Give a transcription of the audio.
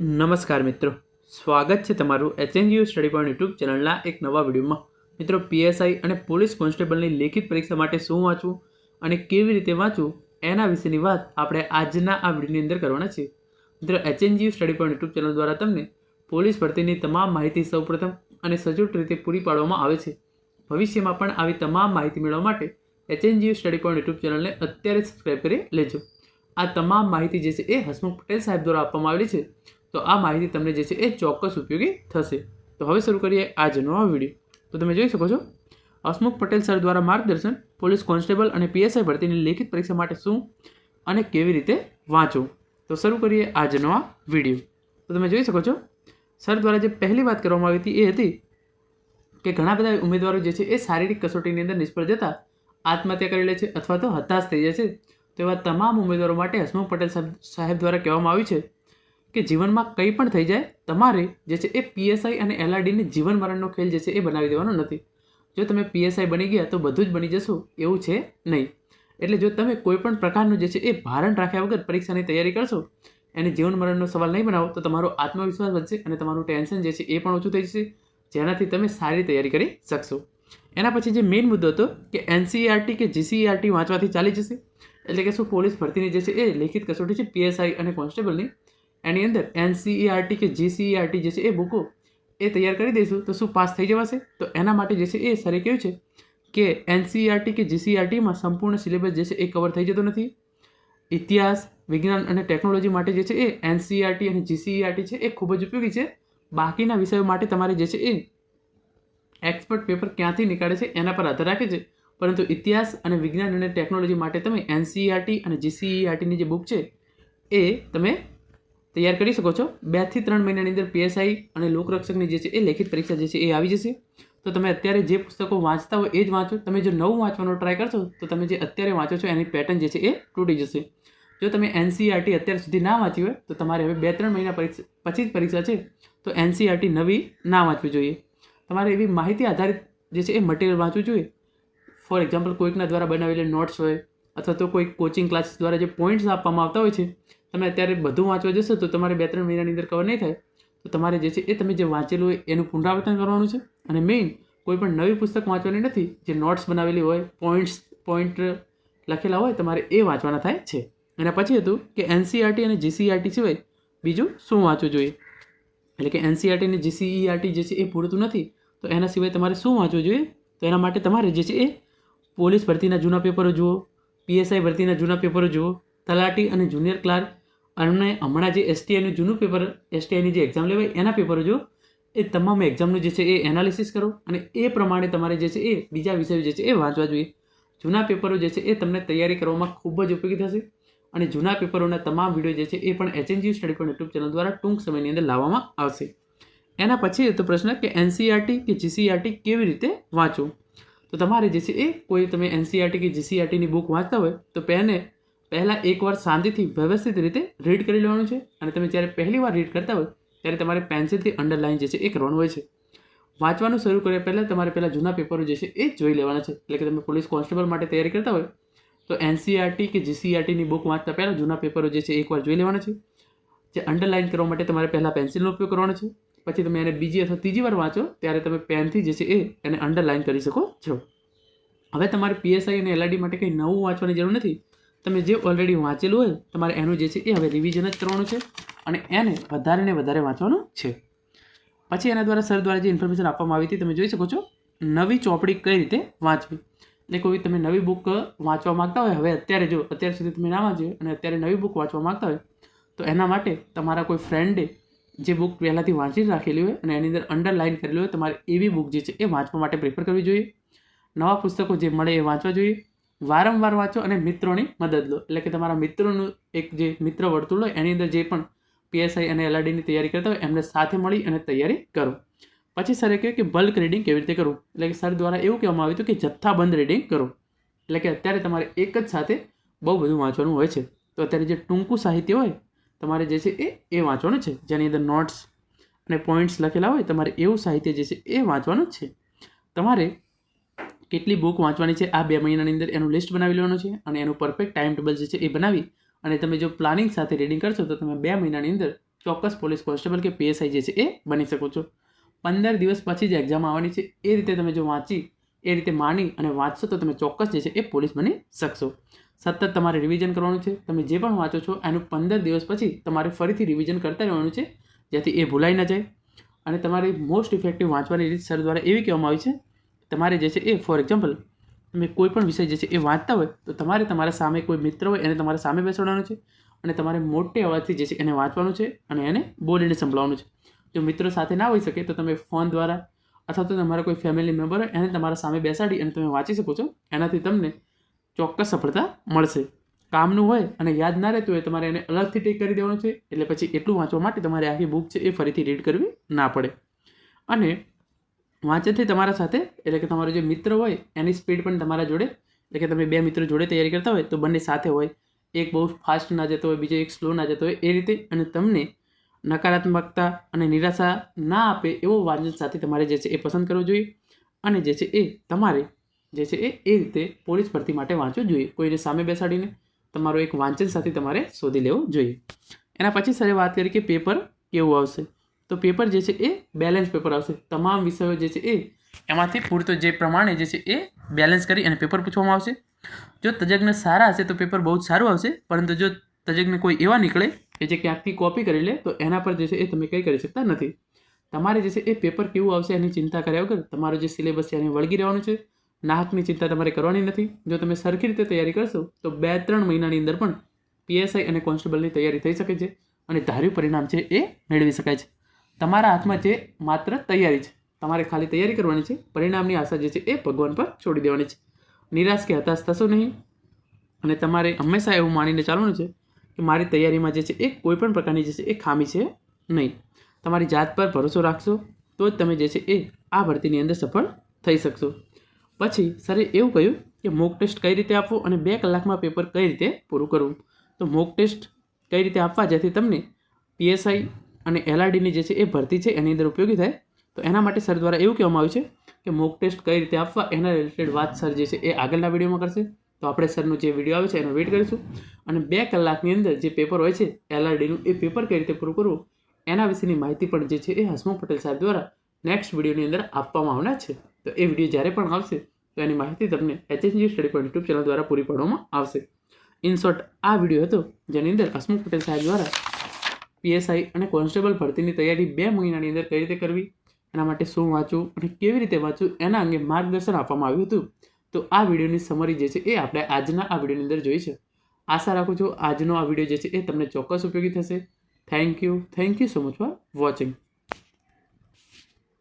નમસ્કાર મિત્રો. સ્વાગત છે તમારું એચએનજીયુ સ્ટડી પોઈન્ટ યુટ્યુબ ચેનલના એક નવા વિડીયોમાં. મિત્રો પીએસઆઈ અને પોલીસ કોન્સ્ટેબલની લેખિત પરીક્ષા માટે શું વાંચવું અને કેવી રીતે વાંચવું એના વિશેની વાત આપણે આજના આ વિડીયોની અંદર કરવાના છે મિત્રો HNGU study point YouTube channel દ્વારા તમને પોલીસ ભરતીની તમામ માહિતી સૌપ્રથમ અને સચોટ રીતે પૂરી પાડવામાં આવે છે. ભવિષ્યમાં પણ આવી તમામ માહિતી મેળવવા માટે એચએનજીયુ સ્ટડી પોઈન્ટ યુટ્યુબ ચેનલને અત્યારે સબસ્ક્રાઈબ કરી લેજો. આ તમામ માહિતી જે છે એ હસમુખ પટેલ સાહેબ દ્વારા આપવામાં આવેલી છે. તો આ માહિતી તમને જે છે એ ચોક્કસ ઉપયોગી થશે. તો હવે શરૂ કરીએ આજનો આ વીડિયો. તો તમે જોઈ શકો છો, હસમુખ પટેલ સર દ્વારા માર્ગદર્શન પોલીસ કોન્સ્ટેબલ અને પીએસઆઈ ભરતીની લેખિત પરીક્ષા માટે શું અને કેવી રીતે વાંચવું? તો શરૂ કરીએ આજનો આ વીડિયો. તો તમે જોઈ શકો છો, સર દ્વારા જે પહેલી વાત કરવામાં આવી હતી એ હતી કે ઘણા બધા ઉમેદવારો જે છે એ શારીરિક કસોટીની અંદર નિષ્ફળ જતા આત્મહત્યા કરી લે છે અથવા તો હતાશ થઈ જાય છે. તેવા તમામ ઉમેદવારો માટે હસમુખ પટેલ સાહેબ દ્વારા કહેવામાં આવ્યું છે કે જીવનમાં કંઈ પણ થઈ જાય, તમારે જે છે એ પીએસઆઈ અને એલઆરડીને જીવન મરણનો ખેલ જે છે એ બનાવી દેવાનો નથી. જો તમે પીએસઆઈ બની ગયા તો બધું જ બની જશો, એવું છે નહીં. એટલે જો તમે કોઈ પણ પ્રકારનું જે છે એ ભારણ રાખ્યા વગર પરીક્ષાની તૈયારી કરશો, એને જીવન મરણનો સવાલ નહીં બનાવો, તો તમારો આત્મવિશ્વાસ વધશે અને તમારું ટેન્શન જે છે એ પણ ઓછું થઈ જશે, જેનાથી તમે સારી તૈયારી કરી શકશો. એના પછી જે મેઇન મુદ્દો હતો કે એનસીઈઆરટી કે જીસીઈઆરટી વાંચવાથી ચાલી જશે. એટલે કે શું પોલીસ ભરતીની જે છે એ લેખિત કસોટી છે પીએસઆઈ અને કોન્સ્ટેબલની. એની અંદર એનસીઈઆરટી કે જીસીઈઆરટી જે છે એ બુકો એ તૈયાર કરી દઈશું. તો શું પાસ થઈ જવાશે? તો એના માટે જે છે એ સરે કહ્યું છે કે એનસીઈઆરટી કે જીસીઈઆરટીમાં સંપૂર્ણ સિલેબસ જે છે એ કવર થઈ જતો નથી. ઇતિહાસ, વિજ્ઞાન અને ટેકનોલોજી માટે જે છે એ એનસીઈઆરટી અને જીસીઈઆરટી છે એ ખૂબ જ ઉપયોગી છે. બાકીના વિષયો માટે તમારે જે છે એ એક્સપર્ટ પેપર ક્યાંથી નીકાળે છે એના પર આધાર રાખે છે. પરંતુ ઇતિહાસ અને વિજ્ઞાન અને ટેકનોલોજી માટે તમે એનસીઈઆરટી અને જીસીઈઆરટીની જે બુક છે એ તમે તૈયાર કરી શકો છો. બેથી ત્રણ મહિનાની અંદર પીએસઆઈ અને લોકરક્ષકની જે છે એ લેખિત પરીક્ષા જે છે એ આવી જશે. તો તમે અત્યારે જે પુસ્તકો વાંચતા હોય એ જ વાંચો. તમે જો નવું વાંચવાનો ટ્રાય કરશો, તો તમે જે અત્યારે વાંચો છો એની પેટર્ન જે છે એ તૂટી જશે. જો તમે એનસીઆરટી અત્યાર સુધી ના વાંચી હોય, તો તમારે હવે બે ત્રણ મહિના પરીક્ષા, પછી જ પરીક્ષા છે, તો એનસીઆરટી નવી ના વાંચવી જોઈએ. તમારે એવી માહિતી આધારિત જે છે એ મટીરિયલ વાંચવું જોઈએ. ફોર એક્ઝામ્પલ કોઈકના દ્વારા બનાવેલી નોટ્સ હોય, અથવા તો કોઈ કોચિંગ ક્લાસીસ દ્વારા જે પોઈન્ટ્સ આપવામાં આવતા હોય છે તમે અત્યારે બધું વાંચવા જશો તો તમારે બે ત્રણ મહિનાની અંદર કવર નહીં થાય. તો તમારે જે છે એ તમે જે વાંચેલું હોય એનું પુનરાવર્તન કરવાનું છે. અને મેઇન કોઈ પણ નવી પુસ્તક વાંચવાની નથી, જે નોટ્સ બનાવેલી હોય પોઈન્ટ્સ પોઈન્ટ લખેલા હોય, તમારે એ વાંચવાના થાય છે. એના પછી હતું કે એનસીઆરટી અને જીસીઆરટી સિવાય બીજું શું વાંચવું જોઈએ? એટલે કે એનસીઆરટી અને જીસીઈઆરટી જે છે એ પૂરતું નથી, તો એના સિવાય તમારે શું વાંચવું જોઈએ? તો એના માટે તમારે જે છે એ પોલીસ ભરતીના જૂના પેપરો જુઓ પીએસઆઈ ભરતીના જૂના પેપરો જુઓ, તલાટી અને જુનિયર ક્લાર્ક અને હમણાં જે એસટીઆઈનું જૂનું પેપર એસટીઆઈની જે એક્ઝામ લેવાય, એના પેપરો જો, એ તમામ એક્ઝામનું જે છે એ એનાલિસિસ કરો અને એ પ્રમાણે તમારે જે છે એ બીજા વિષયો જે છે એ વાંચવા જોઈએ. જૂના પેપરો જે છે એ તમને તૈયારી કરવામાં ખૂબ જ ઉપયોગી થશે અને જૂના પેપરોના તમામ વીડિયો જે છે એ પણ એચએનજી સ્ટડી પણ યુટ્યુબ ચેનલ દ્વારા ટૂંક સમયની અંદર લાવવામાં આવશે. એના પછી તો પ્રશ્ન કે એનસીઆરટી કે જીસીઆરટી કેવી રીતે વાંચવું? તો તમારે જે છે એ કોઈ તમે એનસીઆરટી કે જીસીઆરટીની બુક વાંચતા હોય તો પહેને પહેલાં એકવાર શાંતિથી વ્યવસ્થિત રીતે રીડ કરી લેવાનું છે અને તમે જ્યારે પહેલી વાર રીડ કરતા હોય, ત્યારે તમારે પેન્સિલથી અંડરલાઇન જે છે એ કરવાનું હોય છે. વાંચવાનું શરૂ કર્યા પહેલાં તમારે પહેલાં જૂના પેપરો જે છે એ જોઈ લેવાના છે. એટલે કે તમે પોલીસ કોન્સ્ટેબલ માટે તૈયારી કરતા હોય, તો એનસીઆરટી કે જીસીઆરટીની બુક વાંચતા પહેલાં જૂના પેપરો જે છે એકવાર જોઈ લેવાના છે. જે અંડરલાઇન કરવા માટે તમારે પહેલાં પેન્સિલનો ઉપયોગ કરવાનો છે. પછી તમે એને બીજી અથવા ત્રીજી વાર વાંચો, ત્યારે તમે પેનથી જે છે એ એને અંડરલાઇન કરી શકો છો. હવે તમારે પીએસઆઈ અને એલઆરડી માટે કંઈ નવું વાંચવાની જરૂર નથી. તમે જે ઓલરેડી વાંચેલું હોય, તમારે એનું જે છે એ હવે રિવિઝન જ કરવાનું છે અને એને વધારે ને વધારે વાંચવાનું છે. પછી એના દ્વારા સર દ્વારા જે ઇન્ફોર્મેશન આપવામાં આવી હતી, તમે જોઈ શકો છો, નવી ચોપડી કઈ રીતે વાંચવી? એટલે કોઈ તમે નવી બુક વાંચવા માંગતા હોય, હવે અત્યારે જો, અત્યાર સુધી તમે ના વાંચ્યું અને અત્યારે નવી બુક વાંચવા માંગતા હોય, તો એના માટે તમારા કોઈ ફ્રેન્ડે જે બુક પહેલાંથી વાંચી રાખેલી હોય અને એની અંદર અંડરલાઇન કરેલી હોય, તમારે એવી બુક જે છે એ વાંચવા માટે પ્રેફર કરવી જોઈએ. નવા પુસ્તકો જે મળે એ વાંચવા જોઈએ. વારંવાર વાંચો અને મિત્રોની મદદ લો. એટલે કે તમારા મિત્રોનું એક જે મિત્ર વર્તુળ હોય, એની અંદર જે પણ પીએસઆઈ અને એલઆરડીની તૈયારી કરતા હોય, એમને સાથે મળી અને તૈયારી કરો. પછી સરે કહ્યું કે બલ્ક રીડિંગ કેવી રીતે કરવું? એટલે કે સર દ્વારા એવું કહેવામાં આવ્યું હતું કે જથ્થાબંધ રીડિંગ કરો. એટલે કે અત્યારે તમારે એક જ સાથે બહુ બધું વાંચવાનું હોય છે. તો અત્યારે જે ટૂંકું સાહિત્ય હોય, તમારે જે છે એ એ વાંચવાનું છે. જેની અંદર નોટ્સ અને પોઈન્ટ્સ લખેલા હોય, તમારે એવું સાહિત્ય જે છે એ વાંચવાનું છે. તમારે કેટલી બુક વાંચવાની છે આ બે મહિનાની અંદર એનું લિસ્ટ બનાવી લેવાનું છે અને એનું પરફેક્ટ ટાઈમ ટેબલ જે છે એ બનાવી અને તમે જો પ્લાનિંગ સાથે રીડિંગ કરશો તો તમે બે મહિનાની અંદર ચોક્કસ પોલીસ કોન્સ્ટેબલ કે પીએસઆઈ જે છે એ બની શકો છો. પંદર દિવસ પછી જ એક્ઝામ આવવાની છે એ રીતે તમે જો વાંચી, એ રીતે માની અને વાંચશો તો તમે ચોક્કસ જે છે એ પોલીસ બની શકશો. સતત તમારે રિવિઝન કરવાનું છે, તમે જે પણ વાંચો છો એનું પંદર દિવસ પછી તમારે ફરીથી રિવિઝન કરતા રહેવાનું છે, જેથી એ ભૂલાઈ ન જાય. અને તમારી મોસ્ટ ઇફેક્ટિવ વાંચવાની રીત સર દ્વારા એવી કહેવામાં આવી છે તમારે જે છે એ ફોર એક્ઝામ્પલ તમે કોઈ પણ વિષય જે છે એ વાંચતા હોય, તો તમારે તમારા સામે કોઈ મિત્ર હોય, એને તમારા સામે બેસાડવાનું છે અને તમારે મોટે અવાજથી જે છે એને વાંચવાનું છે અને એને બોલીને સંભળાવવાનું છે. જો મિત્રો સાથે ના હોઈ શકે, તો તમે ફોન દ્વારા અથવા તો તમારા કોઈ ફેમિલી મેમ્બર હોય, એને તમારા સામે બેસાડી અને તમે વાંચી શકો છો. એનાથી તમને ચોક્કસ સફળતા મળશે. કામનું હોય અને યાદ ના રહેતું હોય, તમારે એને અલગથી ટેક કરી દેવાનું છે, એટલે પછી એટલું વાંચવા માટે તમારે આખી બુક છે એ ફરીથી રીડ કરવી ના પડે. અને વાંચનથી તમારા સાથે, એટલે કે તમારો જે મિત્ર હોય, એની સ્પીડ પણ તમારા જોડે, એટલે કે તમે બે મિત્રો જોડે તૈયારી કરતા હોય, તો બંને સાથે હોય. એક બહુ ફાસ્ટ ના જતો હોય, બીજો એક સ્લો ના જતો હોય, એ રીતે અને તમને નકારાત્મકતા અને નિરાશા ના આપે એવો વાંચન સાથે તમારે જે છે એ પસંદ કરવો જોઈએ. અને જે છે એ તમારે, જે છે એ એ રીતે પોલીસ ભરતી માટે વાંચવું જોઈએ. કોઈને સામે બેસાડીને તમારો એક વાંચન સાથે તમારે શોધી લેવો જોઈએ. એના પછી સરે વાત કરી કે પેપર કેવું આવશે? તો પેપર જે છે એ બેલેન્સ પેપર આવશે. તમામ વિષયો જે છે એ એમાંથી પૂરતો જે પ્રમાણે જે છે એ બેલેન્સ કરી અને પેપર પૂછવામાં આવશે. જો તજજ્ઞ સારા હશે તો પેપર બહુ જ સારું આવશે. પરંતુ જો તજજ્ઞ કોઈ એવા નીકળે કે જે ક્યાંકથી કોપી કરી લે, તો એના પર જે છે એ તમે કંઈ કરી શકતા નથી. તમારે જે છે એ પેપર કેવું આવશે એની ચિંતા કર્યા વગર તમારો જે સિલેબસ છે એને વળગી રહેવાનું છે. નાહકની ચિંતા તમારે કરવાની નથી. જો તમે સરખી રીતે તૈયારી કરશો, તો બે ત્રણ મહિનાની અંદર પણ પીએસઆઈ અને કોન્સ્ટેબલની તૈયારી થઈ શકે છે અને ધાર્યું પરિણામ છે એ મેળવી શકાય છે. તમારા હાથમાં જે માત્ર તૈયારી છે, તમારે ખાલી તૈયારી કરવાની છે, પરિણામની આશા જે છે એ ભગવાન પર છોડી દેવાની છે. નિરાશ કે હતાશ થશો નહીં. અને તમારે હંમેશા એવું માનીને ચાલવાનું છે કે મારી તૈયારીમાં જે છે એ કોઈ પણ પ્રકારની જે છે એ ખામી છે નહીં. તમારી જાત પર ભરોસો રાખશો, તો જ તમે જે છે એ આ ભરતીની અંદર સફળ થઈ શકશો. પછી સરે એવું કહ્યું કે મોક ટેસ્ટ કઈ રીતે આપવું અને બે કલાકમાં પેપર કઈ રીતે પૂરું કરવું? તો મોક ટેસ્ટ કઈ રીતે આપવા? જેથી તમને પીએસઆઈ અને એલઆરડીની જે છે એ ભરતી છે, એની અંદર ઉપયોગી થાય. તો એના માટે સર દ્વારા એવું કહેવામાં આવ્યું છે કે મોક ટેસ્ટ કઈ રીતે આપવા, એના રિલેટેડ વાત સર જે છે એ આગળના વિડીયોમાં કરશે. તો આપણે સરનું જે વીડિયો આવે છે, એનો વેઇટ કરીશું. અને બે કલાકની અંદર જે પેપર હોય છે એલઆરડીનું એ પેપર કઈ રીતે પૂરું કરવું, એના વિશેની માહિતી પણ જે છે એ હસમુખ પટેલ સાહેબ દ્વારા નેક્સ્ટ વિડીયોની અંદર આપવામાં આવનાર છે. તો એ વીડિયો જ્યારે પણ આવશે, તો એની માહિતી તમને HSG study point YouTube channel દ્વારા પૂરી પાડવામાં આવશે. ઇન શોર્ટ આ વીડિયો હતો, જેની અંદર હસમુખ પટેલ સાહેબ દ્વારા પીએસઆઈ અને કોન્સ્ટેબલ ભરતીની તૈયારી બે મહિનાની અંદર કઈ રીતે કરવી? એના માટે શું વાંચવું અને કેવી રીતે વાંચવું એના અંગે માર્ગદર્શન આપવામાં આવ્યું હતું. તો આ વિડીયોની સમરી જે છે એ આપણે આજના આ વિડીયોની અંદર જોઈ છે. આશા રાખું છું આજનો આ વીડિયો જે છે એ તમને ચોક્કસ ઉપયોગી થશે. Thank you thank you so much for watching